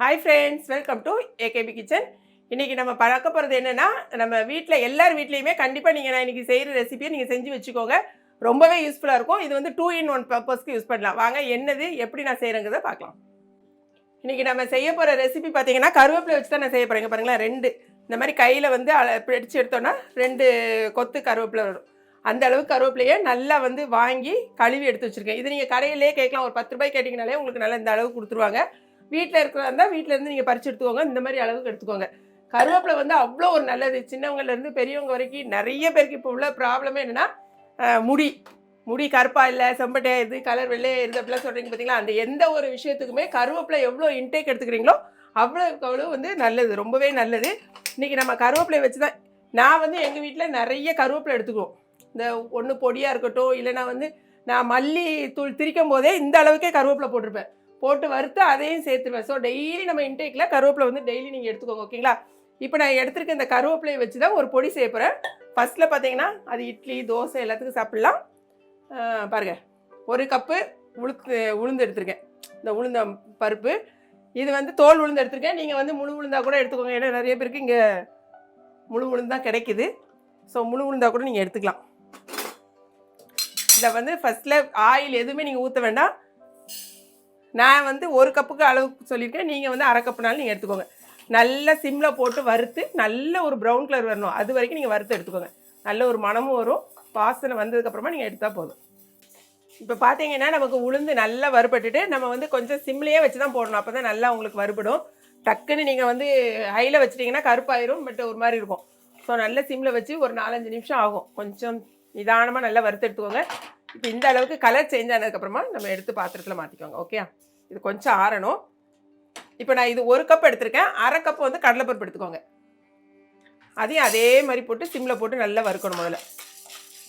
Hi friends welcome to AKP kitchen இன்றைக்கி நம்ம பார்க்க போகிறது என்னென்னா நம்ம வீட்டில் எல்லார் வீட்லேயுமே கண்டிப்பாக நீங்கள் நான் இன்றைக்கி செய்கிற ரெசிபியை நீங்கள் செஞ்சு வச்சுக்கோங்க. ரொம்பவே யூஸ்ஃபுல்லாக இருக்கும். இது வந்து டூ இன் ஒன் பர்பஸ்க்கு யூஸ் பண்ணலாம். வாங்க என்னது எப்படி நான் செய்கிறேங்கிறத பார்க்கலாம். இன்றைக்கி நம்ம செய்ய போகிற ரெசிபி பார்த்தீங்கன்னா கருவேப்பிலை வச்சு தான் நான் செய்ய போகிறேங்க பாருங்களேன் ரெண்டு. இந்த மாதிரி கையில் வந்து பிடிச்சி பிடிச்சு எடுத்தோன்னா ரெண்டு கொத்து கருவேப்பிலை வரும். அந்த அளவுக்கு கருவேப்பிலையை நல்லா வந்து வாங்கி கழுவி எடுத்து வச்சுருக்கேன். இது நீங்கள் கடையிலே கேட்கலாம். ஒரு பத்து ரூபாய் கேட்டிங்கனாலே உங்களுக்கு நல்லா இந்த அளவு கொடுத்துருவாங்க. வீட்டில் இருக்கிறதா இருந்தால் வீட்டிலேருந்து நீங்கள் பறிச்சு எடுத்துக்கோங்க. இந்த மாதிரி அளவுக்கு எடுத்துக்கோங்க. கருவேப்பிலை வந்து அவ்வளோ ஒரு நல்லது. சின்னவங்கலேருந்து பெரியவங்க வரைக்கும் நிறைய பேருக்கு இப்போ உள்ள ப்ராப்ளமே என்னென்னா முடி. முடி கருப்பா இல்லை செம்பட்டை இது கலர் வெள்ளையே இருந்து அப்படிலாம் சொல்கிறீங்க பார்த்தீங்களா அந்த எந்த ஒரு விஷயத்துக்குமே கருவேப்பிலை எவ்வளோ இன்டேக் எடுத்துக்கிறீங்களோ அவ்வளோக்கு அவ்வளோ வந்து நல்லது. ரொம்பவே நல்லது. இன்றைக்கி நம்ம கருவேப்பிலை வச்சு தான் நான் வந்து எங்கள் வீட்டில் நிறைய கருவேப்பிலை எடுத்துக்குவோம். இந்த ஒன்று பொடியாக இருக்கட்டும் இல்லைனா வந்து நான் மல்லி தூள் திரிக்கும் போதே இந்த அளவுக்கே கருவேப்பிலை போட்டிருப்பேன். போட்டு வறுத்து அதையும் சேர்த்துருவேன். ஸோ டெய்லி நம்ம இன்டேக்கில் கருவேப்பிலை வந்து டெய்லி நீங்கள் எடுத்துக்கோங்க ஓகேங்களா இப்போ நான் எடுத்துருக்க இந்த கருவேப்பிலையை வச்சு தான் ஒரு பொடி செய்ய போகிறேன் ஃபஸ்ட்டில் பார்த்தீங்கன்னா அது இட்லி தோசை எல்லாத்துக்கும் சாப்பிட்லாம். பாருங்கள் ஒரு கப்பு உளுத்து உளுந்து எடுத்திருக்கேன். இந்த உளுந்த பருப்பு. இது வந்து தோல் உளுந்து எடுத்திருக்கேன். நீங்கள் வந்து முழு உளுந்தா கூட எடுத்துக்கோங்க. ஏன்னா நிறைய பேருக்கு இங்கே முழு உளுந்தான் கிடைக்குது. ஸோ முழு உளுந்தா கூட நீங்கள் எடுத்துக்கலாம். இதை வந்து ஃபஸ்ட்டில் ஆயில் எதுவுமே நீங்கள் ஊற்ற வேண்டாம். நான் வந்து ஒரு கப்புக்கு அளவுக்கு சொல்லியிருக்கேன். நீங்கள் வந்து அரை கப்புனாலும் நீங்கள் எடுத்துக்கோங்க. நல்ல சிம்மில் போட்டு வறுத்து நல்ல ஒரு ப்ரௌன் கலர் வரணும். அது வரைக்கும் நீங்கள் வறுத்து எடுத்துக்கோங்க. நல்ல ஒரு மணமும் வரும். வாசனை வந்ததுக்கப்புறமா நீங்கள் எடுத்தால் போதும். இப்போ பார்த்தீங்கன்னா நமக்கு உளுந்து நல்லா வறுபட்டுட்டு நம்ம வந்து கொஞ்சம் சிம்லேயே வச்சு தான் போடணும். அப்போ தான் நல்லா உங்களுக்கு வறுபடும். டக்குன்னு நீங்கள் வந்து ஹையில் வச்சிட்டிங்கன்னா கருப்பாயிரும் பட் ஒரு மாதிரி இருக்கும். ஸோ நல்ல சிம்மில் வச்சு ஒரு நாலஞ்சு நிமிஷம் ஆகும். கொஞ்சம் நிதானமாக நல்லா வறுத்து எடுத்துக்கோங்க. இப்போ இந்த அளவுக்கு கலர் சேஞ்ச் ஆனதுக்கப்புறமா நம்ம எடுத்து பாத்திரத்தில் மாற்றிக்கோங்க ஓகே இது கொஞ்சம் ஆறணும். இப்போ நான் இது ஒரு கப் எடுத்திருக்கேன் அரை கப் வந்து கடலைப்பருப்பு எடுத்துக்கோங்க. அதையும் அதே மாதிரி போட்டு சிம்மில் போட்டு நல்லா வறுக்கணும் முதல்ல.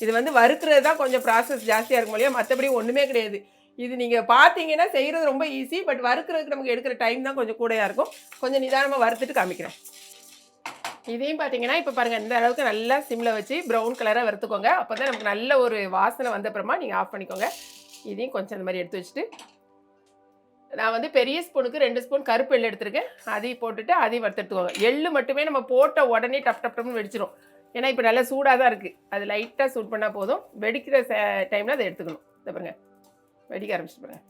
இது வந்து வறுக்கிறது தான் கொஞ்சம் ப்ராசஸ் ஜாஸ்தியாக இருக்கும் இல்லையா? மற்றபடி ஒன்றுமே கிடையாது. இது நீங்கள் பார்த்தீங்கன்னா செய்கிறது ரொம்ப ஈஸி பட் வறுக்கிறதுக்கு நமக்கு எடுக்கிற டைம் தான் கொஞ்சம் கூடையாக இருக்கும். கொஞ்சம் நிதானமாக வறுத்துட்டு காமிக்கிறேன். இதையும் பார்த்தீங்கன்னா இப்போ பாருங்கள் இந்த அளவுக்கு நல்லா சிம்மில் வச்சு ப்ரௌன் கலராக வறுத்துக்கோங்க. அப்போ தான் நமக்கு நல்ல ஒரு வாசனை வந்தப்புறமா நீங்கள் ஆஃப் பண்ணிக்கோங்க. இதையும் கொஞ்சம் இந்த மாதிரி எடுத்து வச்சுட்டு. நான் வந்து பெரிய ஸ்பூனுக்கு ரெண்டு ஸ்பூன் கருப்பு எள்ளு எடுத்துருக்கேன். அதையும் போட்டுட்டு அதையும் வறுத்தெடுத்துக்கோங்க. எள்ளு மட்டுமே நம்ம போட்ட உடனே டப் டப் டப்னு வெடிச்சிரும். ஏன்னா இப்போ நல்லா சூடாக தான் இருக்குது அது லைட்டாக சூட் பண்ணால் போதும். வெடிக்கிற டைமில் அதை எடுத்துக்கணும். இதை பாருங்க. வெடிக்க ஆரம்பிச்சு பாருங்க.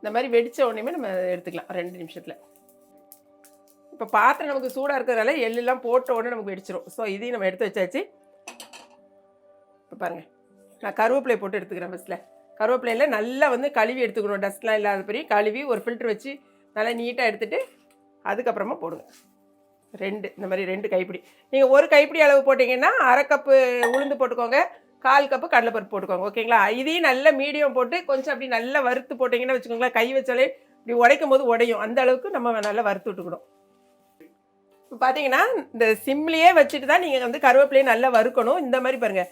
இந்த மாதிரி வெடிச்ச உடனே நம்ம எடுத்துக்கலாம். ரெண்டு நிமிஷத்தில். இப்போ பாத்திரம் நமக்கு சூடாக இருக்கிறதுனால எள்ளெல்லாம் போட்ட உடனே நமக்கு வெடிச்சிரும். ஸோ இதையும் நம்ம எடுத்து வச்சாச்சு. இப்போ பாருங்கள் நான் கருவேப்பிலை போட்டு எடுத்துக்கிறேன் ஃபஸ்ட்டில் கருவேப்பிலையில் நல்லா வந்து கழுவி எடுத்துக்கணும். டஸ்ட்லாம் இல்லாத பெரிய கழுவி ஒரு ஃபில்ட்ரு வச்சு நல்லா நீட்டாக எடுத்துகிட்டு அதுக்கப்புறமா போடுங்க. ரெண்டு இந்த மாதிரி ரெண்டு கைப்பிடி. நீங்கள் ஒரு கைப்பிடி அளவு போட்டிங்கன்னா அரை கப்பு உளுந்து போட்டுக்கோங்க. கால் கப்பு கடலைப்பருப்பு போட்டுக்கோங்க. ஓகேங்களா இதையும் நல்ல மீடியம் போட்டு கொஞ்சம் அப்படி நல்லா வறுத்து போட்டிங்கன்னா வச்சுக்கோங்களேன் கை வச்சாலே இப்படி உடைக்கும் போது உடையும். அந்த அளவுக்கு நம்ம நல்லா வறுத்து விட்டுக்கணும். பார்த்தீங்கன்னா இந்த சிம்லேயே வச்சுட்டு தான் நீங்கள் வந்து கருவேப்பிலையை நல்லா வறுக்கணும். இந்த மாதிரி பாருங்கள்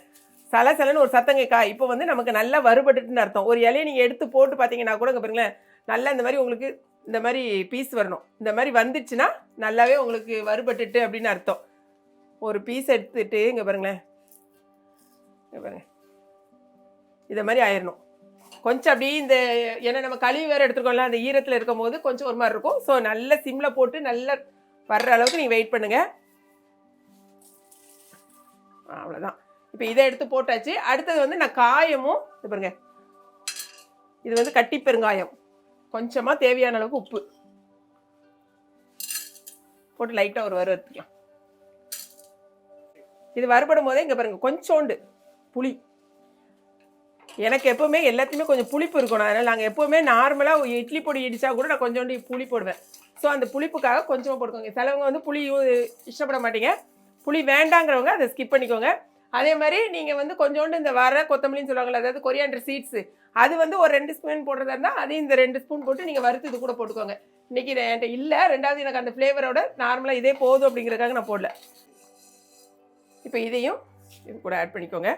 சலசலன்னு ஒரு சத்தம் கேட்கா இப்போ வந்து நமக்கு நல்லா வறுபட்டுட்டுன்னு அர்த்தம். ஒரு இலையை நீங்கள் எடுத்து போட்டு பார்த்தீங்கன்னா கூட பாருங்களேன் நல்லா இந்த மாதிரி உங்களுக்கு இந்த மாதிரி பீஸ் வரணும். இந்த மாதிரி வந்துச்சுன்னா நல்லாவே உங்களுக்கு வறுபட்டுட்டு அப்படின்னு அர்த்தம். ஒரு பீஸ் எடுத்துட்டு இங்கே பாருங்களேன். இங்க பாருங்க. இதை மாதிரி ஆயிடணும் கொஞ்சம் அப்படியே இந்த ஏன்னா நம்ம கழுவி வேறு எடுத்துருக்கோம்ல அந்த ஈரத்தில் இருக்கும் போது கொஞ்சம் ஒரு மாதிரி இருக்கும். ஸோ நல்ல சிம்மில் போட்டு நல்லா வர்ற அளவுக்கு நீங்கள் வெயிட் பண்ணுங்கள் அவ்வளோதான் இப்போ இதை எடுத்து போட்டாச்சு. அடுத்தது வந்து நான் காயமும் இது பாருங்க. இது வந்து கட்டி பெருங்காயம். கொஞ்சமாக தேவையான அளவுக்கு உப்பு. போட்டு லைட்டாக ஒரு வறு எடுத்துக்கலாம். இது வறுபடும் போதே இங்கே பாருங்க கொஞ்சோண்டு புளி. எனக்கு எப்போவுமே எல்லாத்தையுமே கொஞ்சம் புளிப்பு இருக்கணும். அதனால் நாங்கள் எப்போவுமே நார்மலாக இட்லி பொடி இடித்தா கூட நான் கொஞ்சோண்டு புளி போடுவேன். ஸோ அந்த புளிப்புக்காக கொஞ்சமாக போட்டுக்கோங்க. சிலவங்க வந்து புளி இஷ்டப்பட மாட்டீங்க. புளி வேண்டாங்கிறவங்க அதை ஸ்கிப் பண்ணிக்கோங்க. அதே மாதிரி நீங்கள் வந்து கொஞ்சோண்டு இந்த வர கொத்தமல்லின்னு சொல்லுவாங்கல்ல அதாவது கொரியாண்டர் சீட்ஸு அது வந்து ஒரு ரெண்டு ஸ்பூன் போடுறதா இருந்தால் அதையும் இந்த ரெண்டு ஸ்பூன் போட்டு நீங்கள் வறுத்து இது கூட போட்டுக்கோங்க. இன்றைக்கி இதை என்கிட்ட இல்லை. ரெண்டாவது எனக்கு அந்த ஃப்ளேவரோட நார்மலாக இதே போதும் அப்படிங்கிறதுக்காக நான் போடல. இப்போ இதையும் இது கூட ஆட் பண்ணிக்கோங்க.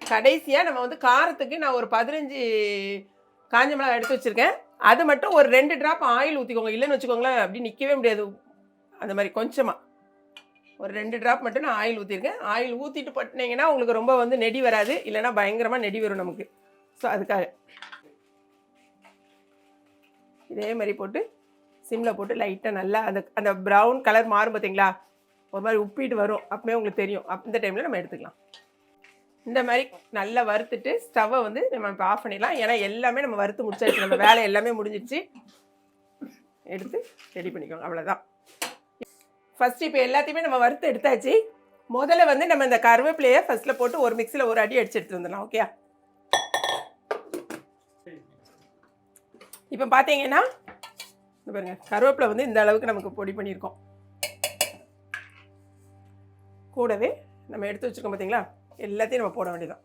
கடைசியாக நம்ம வந்து காரத்துக்கு நான் ஒரு பதினஞ்சு காஞ்ச மிளகாய் எடுத்து வச்சுருக்கேன். அது மட்டும் ஒரு ரெண்டு ட்ராப் ஆயில் ஊற்றிக்கோங்க இல்லைன்னு வச்சுக்கோங்களேன் அப்படி நிற்கவே முடியாது. அந்த மாதிரி கொஞ்சமாக ஒரு ரெண்டு ட்ராப் மட்டும் நான் ஆயில் ஊற்றிருக்கேன் ஆயில் ஊற்றிட்டு பட்டினீங்கன்னா உங்களுக்கு ரொம்ப வந்து நெடி வராது. இல்லைன்னா பயங்கரமாக நெடி வரும் நமக்கு. ஸோ அதுக்காக. இதே மாதிரி போட்டு சிம்மில் போட்டு லைட்டாக நல்லா அந்த அந்த ப்ரௌன் கலர் மாறும் பார்த்தீங்களா ஒரு மாதிரி உப்பிட்டு வரும். அப்பவே உங்களுக்கு தெரியும். அந்த டைமில் நம்ம எடுத்துக்கலாம். இந்த மாதிரி நல்லா வறுத்துட்டு ஸ்டவ்வை வந்து நம்ம இப்போ ஆஃப் பண்ணிடலாம். ஏன்னா எல்லாமே நம்ம வறுத்து முடிச்சாச்சு. நம்ம வேலை எல்லாமே முடிஞ்சிடுச்சு. எடுத்து ரெடி பண்ணிக்கோங்க. அவ்வளோதான் ஃபஸ்ட்டு இப்போ எல்லாத்தையுமே நம்ம வறுத்து எடுத்தாச்சு. முதல்ல வந்து நம்ம இந்த கருவேப்பிலையை ஃபஸ்ட்டில் போட்டு ஒரு மிக்சியில் ஒரு அடி அடிச்சு எடுத்து வந்துடலாம். ஓகே இப்போ பார்த்தீங்கன்னா இந்த பாருங்க கருவேப்பிலை வந்து இந்த அளவுக்கு நமக்கு பொடி பண்ணியிருக்கோம். கூடவே நம்ம எடுத்து வச்சுருக்கோம் பார்த்தீங்களா எல்லாத்தையும் நம்ம போட வேண்டியதான்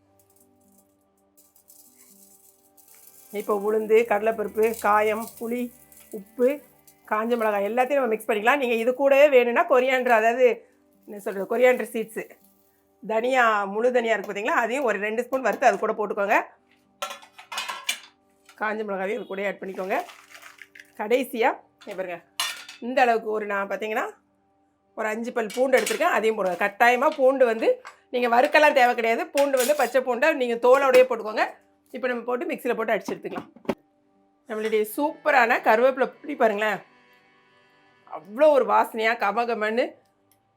இப்போ உளுந்து கடலைப்பருப்பு காயம் புளி உப்பு காஞ்ச மிளகாய் எல்லாத்தையும் நம்ம மிக்ஸ் பண்ணிக்கலாம். நீங்கள் இது கூடவே வேணும்னா கொரியாண்டர் அதாவது என்ன சொல்கிறது கொரியாண்டர் சீட்ஸு தனியா முழு தனியா இருக்குது பார்த்தீங்களா அதையும் ஒரு ரெண்டு ஸ்பூன் வறுத்து அது கூட போட்டுக்கோங்க. காஞ்ச மிளகாவையும் இது கூட ஆட் பண்ணிக்கோங்க. கடைசியாக பாருங்க. இந்த அளவுக்கு ஒரு நான் பார்த்தீங்கன்னா ஒரு அஞ்சு பல் பூண்டு எடுத்திருக்கேன். அதையும் போடுங்க. கட்டாயமாக பூண்டு வந்து நீங்கள் வறுக்கெல்லாம் தேவை கிடையாது. பூண்டு வந்து பச்சை பூண்டை நீங்கள் தோலோடையே போட்டுக்கோங்க. இப்போ நம்ம போட்டு மிக்சியில் போட்டு அடிச்சு எடுத்துக்கலாம். நம்மளுடைய சூப்பரான கருவேப்பிலை புளி பாருங்களேன். அவ்வளோ ஒரு வாசனையாக கமகமன்னு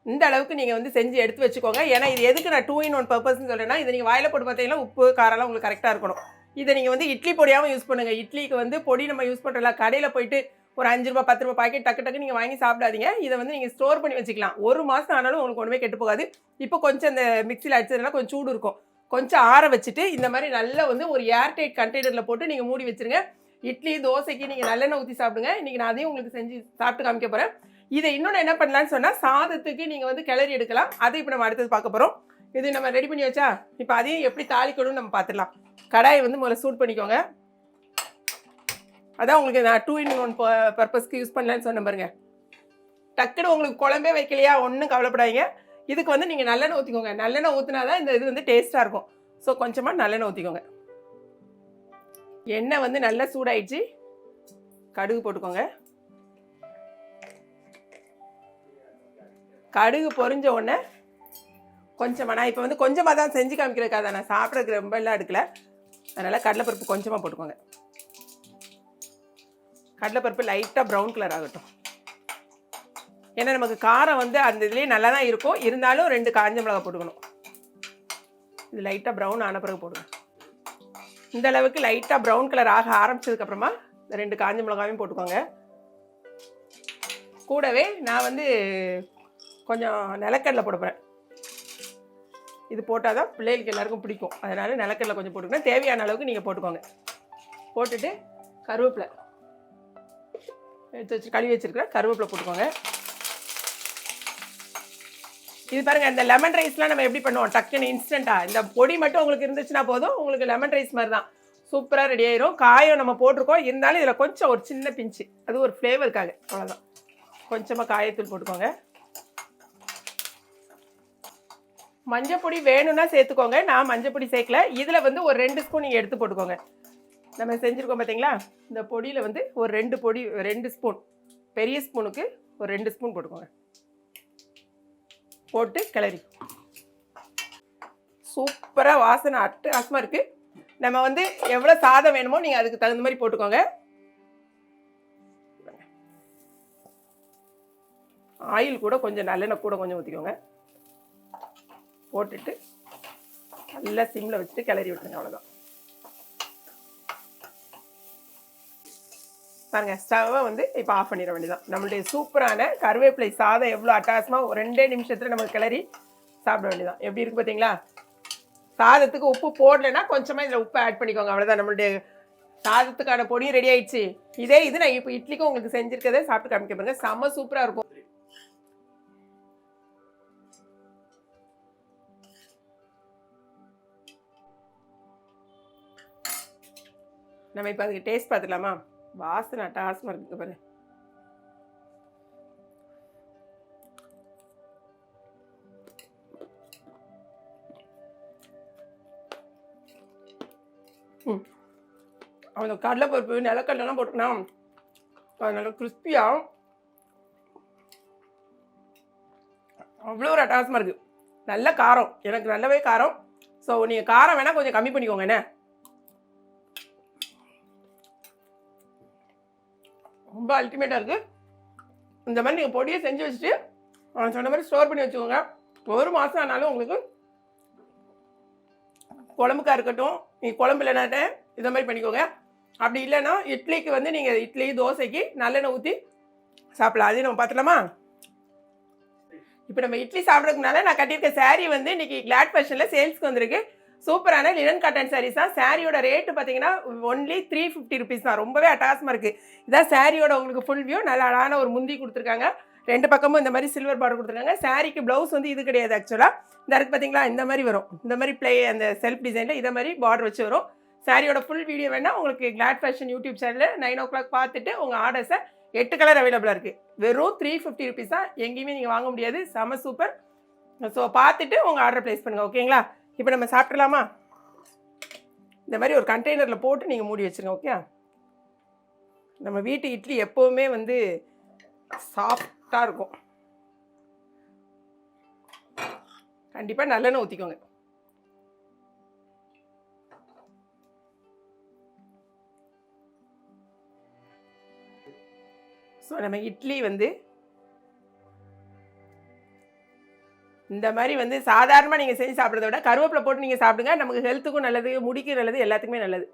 இந்த அளவுக்கு நீங்கள் வந்து செஞ்சு எடுத்து வச்சுக்கோங்க. ஏன்னா இது எதுக்கு நான் டூ இன் ஒன் பர்பஸ்ன்னு சொல்கிறேன்னா இதை நீங்கள் வாயில் போட்டு பார்த்தீங்கன்னா உப்பு காரம்லாம் உங்களுக்கு கரெக்டாக இருக்கணும். இதை நீங்கள் வந்து இட்லி பொடியாகவும் யூஸ் பண்ணுங்கள் இட்லிக்கு வந்து பொடி நம்ம யூஸ் பண்ணுறல கடையில் போயிட்டு ஒரு அஞ்சு ரூபா பத்து ரூபா பாக்கெட் டக்கு டக்கு நீங்கள் வாங்கி சாப்பிடாதீங்க. இதை வந்து நீங்கள் ஸ்டோர் பண்ணி வச்சுக்கலாம். ஒரு மாதம் ஆனாலும் உங்களுக்கு ஒன்றுமே கெட்டு போகாது. இப்போ கொஞ்சம் இந்த மிக்சியில் அடிச்சதுனா கொஞ்சம் சூடு இருக்கும். கொஞ்சம் ஆற வச்சுட்டு இந்த மாதிரி நல்லா வந்து ஒரு ஏர்டைட் கண்டெய்னரில் போட்டு நீங்கள் மூடி வச்சிருங்க. இட்லி தோசைக்கு நீங்கள் நல்லெண்ணெய் ஊற்றி சாப்பிடுங்க. இன்றைக்கி நான் அதையும் உங்களுக்கு செஞ்சு சாப்பிட்டு காமிக்க போகிறேன் இதை இன்னொன்று என்ன பண்ணலான்னு சொன்னால் சாதத்துக்கு நீங்கள் வந்து கிளறி எடுக்கலாம். அதை இப்போ நம்ம அடுத்தது பார்க்க போகிறோம் இது நம்ம ரெடி பண்ணி வச்சா இப்போ அதையும் எப்படி தாளிக்கணும்னு நம்ம பார்த்துடலாம். கடாயை வந்து முதல்ல சூட் பண்ணிக்கோங்க. அதான் உங்களுக்கு நான் டூ இன் ஒன் பர்பஸ்க்கு யூஸ் பண்ணலான்னு சொன்னேன் பாருங்க. டக்குன்னு உங்களுக்கு குழம்பே வைக்கலையா? ஒன்றும் கவலைப்படாதீங்க. இதுக்கு வந்து நீங்கள் நல்லெண்ணெய் ஊற்றிக்கோங்க நல்லெண்ணெய் ஊற்றினா தான் இந்த இது வந்து டேஸ்ட்டாக இருக்கும். ஸோ கொஞ்சமாக நல்லெண்ணெய் ஊற்றிக்கோங்க எண்ணெய் வந்து நல்லா சூடாயிடுச்சு. கடுகு போட்டுக்கோங்க. கடுகு பொறிஞ்ச உடனே கொஞ்சமாக நான் இப்போ வந்து கொஞ்சமாக தான் செஞ்சு காமிக்கிறதுக்காக நான் சாப்பிட்றதுக்கு ரொம்ப எல்லாம் எடுக்கல. அதனால் கடலைப்பருப்பு கொஞ்சமாக போட்டுக்கோங்க. கடலைப்பருப்பு லைட்டாக ப்ரௌன் கலர் ஆகட்டும். ஏன்னா நமக்கு காரம் வந்து அந்த இதுலேயே நல்லா தான் இருக்கும். இருந்தாலும் ரெண்டு காஞ்ச மிளகாய் போட்டுக்கணும். இது லைட்டாக ப்ரௌன் ஆன பிறகு போடுங்க. இந்த அளவுக்கு லைட்டாக ப்ரௌன் கலர் ஆக ஆரம்பிச்சதுக்கப்புறமா இந்த ரெண்டு காஞ்ச மிளகாயும் போட்டுக்கோங்க. கூடவே நான் வந்து கொஞ்சம் நிலக்கடலை போட போகிறேன் இது போட்டால் தான் பிள்ளைகளுக்கு எல்லாருக்கும் பிடிக்கும். அதனால் நிலக்கடலை கொஞ்சம் போட்டுக்கணும். தேவையான அளவுக்கு நீங்கள் போட்டுக்கோங்க. போட்டுட்டு கருவேப்பிலை. எடுத்து வச்சு கழுவி வச்சிருக்கிற கருவேப்பிலை போட்டுக்கோங்க. இது பாருங்கள் இந்த லெமன் ரைஸ்லாம் நம்ம எப்படி பண்ணுவோம்? டக்குன்னு இன்ஸ்டண்ட்டாக இந்த பொடி மட்டும் உங்களுக்கு இருந்துச்சுன்னா போதும் உங்களுக்கு லெமன் ரைஸ் மாதிரி தான். சூப்பராக ரெடி ஆயிரும். காயம் நம்ம போட்டிருக்கோம். இருந்தாலும் இதில் கொஞ்சம் ஒரு சின்ன பிஞ்சு அது ஒரு ஃப்ளேவருக்காக அவ்வளோதான் கொஞ்சமாக காயத்தூள் போட்டுக்கோங்க. மஞ்சப்பொடி வேணும்னா சேர்த்துக்கோங்க. நான் மஞ்சப்பொடி சேர்க்கல. இதில் வந்து ஒரு ரெண்டு ஸ்பூன் நீங்கள் எடுத்து போட்டுக்கோங்க. நம்ம செஞ்சுருக்கோம் பார்த்தீங்களா இந்த பொடியில் வந்து ஒரு ரெண்டு பொடி ரெண்டு ஸ்பூன் பெரிய ஸ்பூனுக்கு ஒரு ரெண்டு ஸ்பூன் போட்டுக்கோங்க. போட்டு கிளறி. சூப்பராக வாசனை அட்டகாசமாக இருக்குது நம்ம வந்து எவ்வளோ சாதம் வேணுமோ நீங்கள் அதுக்கு தகுந்த மாதிரி போட்டுக்கோங்க. ஆயில் கூட கொஞ்சம் நல்லெண்ணெய் கூட கொஞ்சம் ஊற்றிக்கோங்க போட்டுட்டு நல்லா சிம்மில் வச்சுட்டு கிளறி விட்டுருங்க அவ்வளோதான் பாருங்கள் ஸ்டவ்வை வந்து இப்போ ஆஃப் பண்ணிட வேண்டியதான் நம்மளுடைய சூப்பரான கருவேப்பிலை சாதம் எவ்வளோ அட்டாசமாக ஒரு ரெண்டே நிமிஷத்தில் நம்ம கிளறி சாப்பிட வேண்டியதான் எப்படி இருக்குது பார்த்தீங்களா சாதத்துக்கு உப்பு போடலைன்னா கொஞ்சமாக இதில் உப்பு ஆட் பண்ணிக்கோங்க. அவ்வளோதான் நம்மளுடைய சாதத்துக்கான பொடியும் ரெடி ஆயிடுச்சு. இதே இது நான் இப்போ இட்லிக்கும் உங்களுக்கு செஞ்சுருக்கதே சாப்பிட்டு காமிக்க பாருங்க. செம்ம சூப்பராக இருக்கும். நம்ம இப்போ அதுக்கு டேஸ்ட் பார்த்துக்கலாமா? வாசனை அட்டகாசமாக இருக்குங்க பாரு. ம். அந்த கடலைப்பருப்பு நிலக்கடலாம் போட்டுனா அது நல்லா கிறிஸ்பியாக அவ்வளோ ஒரு அட்டகாசமாக இருக்குது நல்ல காரம். எனக்கு நல்லாவே காரம். ஸோ நீங்கள் காரம் வேணால் கொஞ்சம் கம்மி பண்ணிக்கோங்க என்ன? ரொம்ப அல்டிமேட்டாக இருக்குது இந்த மாதிரி நீங்கள் பொடியை செஞ்சு வச்சுட்டு நான் சொன்ன மாதிரி ஸ்டோர் பண்ணி வச்சுக்கோங்க. ஒரு மாதம் ஆனாலும் உங்களுக்கு குழம்புக்கா இருக்கட்டும் நீங்கள் குழம்பு இல்லைனாட்ட இதை மாதிரி பண்ணிக்கோங்க. அப்படி இல்லைன்னா இட்லிக்கு வந்து நீங்கள் இட்லி தோசைக்கு நல்லெண்ணெய் ஊற்றி சாப்பிடலாம். அதையும் நம்ம பார்த்துலாமா இப்போ நம்ம இட்லி சாப்பிட்றதுக்குனால நான் கட்டியிருக்க சேரீ வந்து இன்றைக்கி கிளாட் ஃபேஷனில் சேல்ஸ்க்கு வந்திருக்கு. சூப்பரான லினன் காட்டன் சாரீஸ் தான். சாரியோட ரேட்டு பார்த்தீங்கன்னா ஒன்லி த்ரீ ஃபிஃப்டி ருபீஸ் தான். ரொம்பவே அட்டாசமாக இருக்குது இதான் சாரியோட உங்களுக்கு ஃபுல் வியூ நல்ல அழகான ஒரு முந்தி கொடுத்துருக்காங்க. ரெண்டு பக்கமும் இந்த மாதிரி சில்வர் பார்டர் கொடுத்துருக்காங்க. சாரிக்கு ப்ளவுஸ் வந்து இது கிடையாது ஆக்சுவலாக இந்த இருக்கு பார்த்தீங்களா? இந்த மாதிரி வரும். இந்த மாதிரி ப்ளே அந்த செல்ஃப் டிசைனில் இதை மாதிரி பார்டர் வச்சு வரும். சாரியோட ஃபுல் வீடியோ வேணால் உங்களுக்கு கிளாட் ஃபேஷன் யூடியூப் சேனலில் நைன் ஓ கிளாக் பார்த்துட்டு உங்கள் ஆர்டர்ஸை எட்டு கலர் அவைலபிளாக இருக்குது வெறும் த்ரீ ஃபிஃப்டி ருபீஸ் தான். எங்கேயுமே நீங்கள் வாங்க முடியாது. செம சூப்பர் ஸோ பார்த்துட்டு உங்கள் ஆர்டர் ப்ளேஸ் பண்ணுங்கள் ஓகேங்களா இப்போ நம்ம சாப்பிட்றலாமா இந்த மாதிரி ஒரு கண்டெய்னரில் போட்டு நீங்கள் மூடி வச்சுருங்க ஓகே நம்ம வீட்டு இட்லி எப்போவுமே வந்து சாஃப்டாக இருக்கும். கண்டிப்பாக நல்லெண்ணெய் ஊற்றிக்கோங்க ஸோ நம்ம இட்லி வந்து இந்த மாதிரி வந்து சாதாரணமாக நீங்கள் செஞ்சு சாப்பிட்றத விட கருவேப்பிலை போட்டு நீங்கள் சாப்பிடுங்க. நமக்கு ஹெல்த்துக்கும் நல்லது முடிக்கும் நல்லது எல்லாத்துக்குமே நல்லது.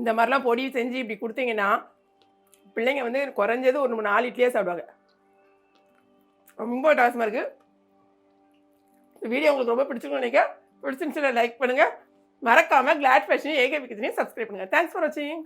இந்த மாதிரிலாம் பொடி செஞ்சு இப்படி கொடுத்தீங்கன்னா பிள்ளைங்க வந்து குறைஞ்சது ஒரு நாலு இட்லியே சாப்பிடுவாங்க. ரொம்ப டாசமாக இருக்குது வீடியோ உங்களுக்கு ரொம்ப பிடிச்சிருக்கும்னு நினைக்க பிடிச்சிருந்துச்சுன்னா லைக் பண்ணுங்கள் மறக்காமல் கிளாட் ஃபேஷனையும் ஏகே விக்கத்தையும் சப்ஸ்கிரைப் பண்ணுங்கள் தேங்க்ஸ் ஃபார் வாட்சிங்